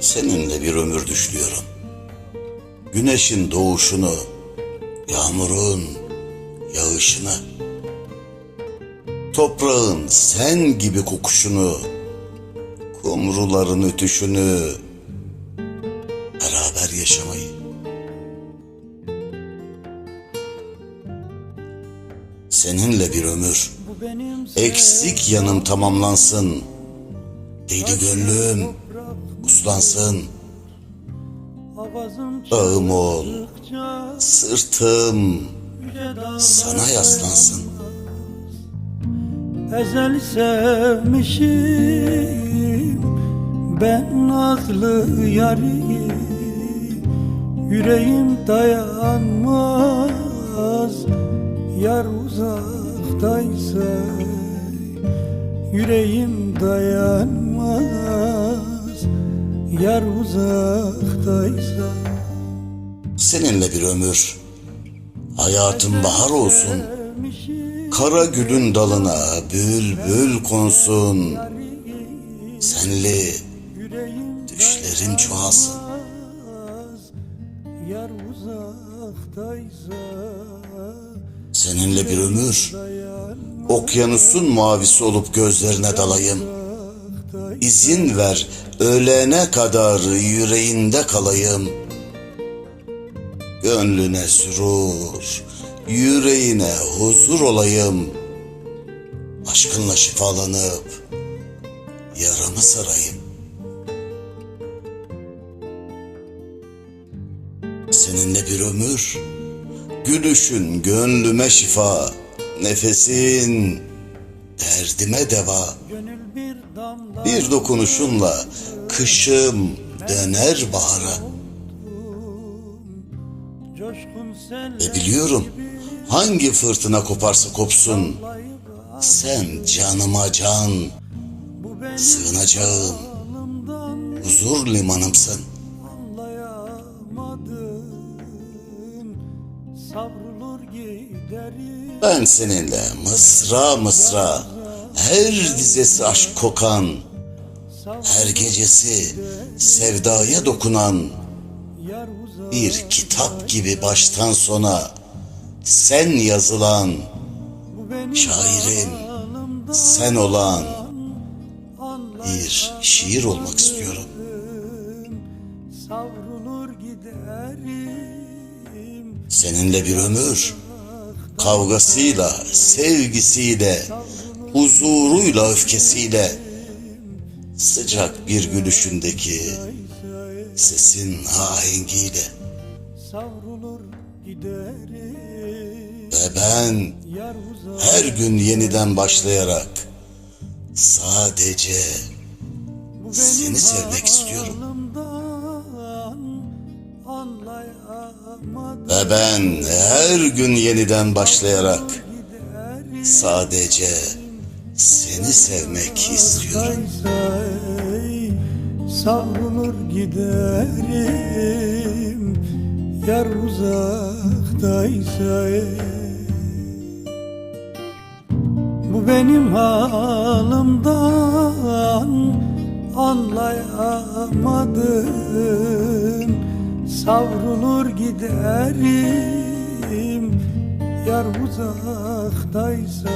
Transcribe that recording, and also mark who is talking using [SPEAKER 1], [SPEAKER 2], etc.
[SPEAKER 1] Seninle bir ömür düşlüyorum. Güneşin doğuşunu, yağmurun yağışını, toprağın sen gibi kokuşunu, kumruların ötüşünü, beraber yaşamayı. Seninle bir ömür, eksik yanım tamamlansın. Deli gönlüm uslansın. Ağım ol, sırtım sana yaslansın.
[SPEAKER 2] Ezel sevmişim ben nazlı yari Yüreğim dayanmaz yar uzaktaysa Yüreğim dayanmaz yar uzaktaysa
[SPEAKER 1] Seninle bir ömür, hayatım bahar olsun. Kara gülün dalına bülbül konsun. Senli düşlerim çoğalsın.
[SPEAKER 2] Yar uzaktaysa
[SPEAKER 1] Seninle bir ömür, okyanusun mavisi olup gözlerine dalayım. İzin ver ölene kadar yüreğinde kalayım. Gönlüne sürur, yüreğine huzur olayım. Aşkınla şifalanıp yaramı sarayım. Seninle bir ömür, gülüşün gönlüme şifa, nefesin derdime deva.
[SPEAKER 2] Bir
[SPEAKER 1] dokunuşunla kışım döner bahara. Ve biliyorum hangi fırtına koparsa kopsun. Sen canıma can, sığınacağım, huzur limanımsın. Ben seninle mısra mısra, her dizesi aşk kokan, her gecesi sevdaya dokunan, bir kitap gibi baştan sona sen yazılan, şairim sen olan bir şiir olmak istiyorum. Seninle bir ömür, kavgasıyla, sevgisiyle, huzuruyla, öfkesiyle, sıcak bir gülüşündeki sesin ahengiyle.
[SPEAKER 2] Savrulur giderim
[SPEAKER 1] ve ben her gün yeniden başlayarak sadece seni sevmek istiyorum. Ve ben her gün yeniden başlayarak sadece seni sevmek istiyorum.
[SPEAKER 2] Savrulur giderim. Yar uzaktaysa Bu benim halimden anlayamadın. Savrulur giderim. Yar uzaktaysa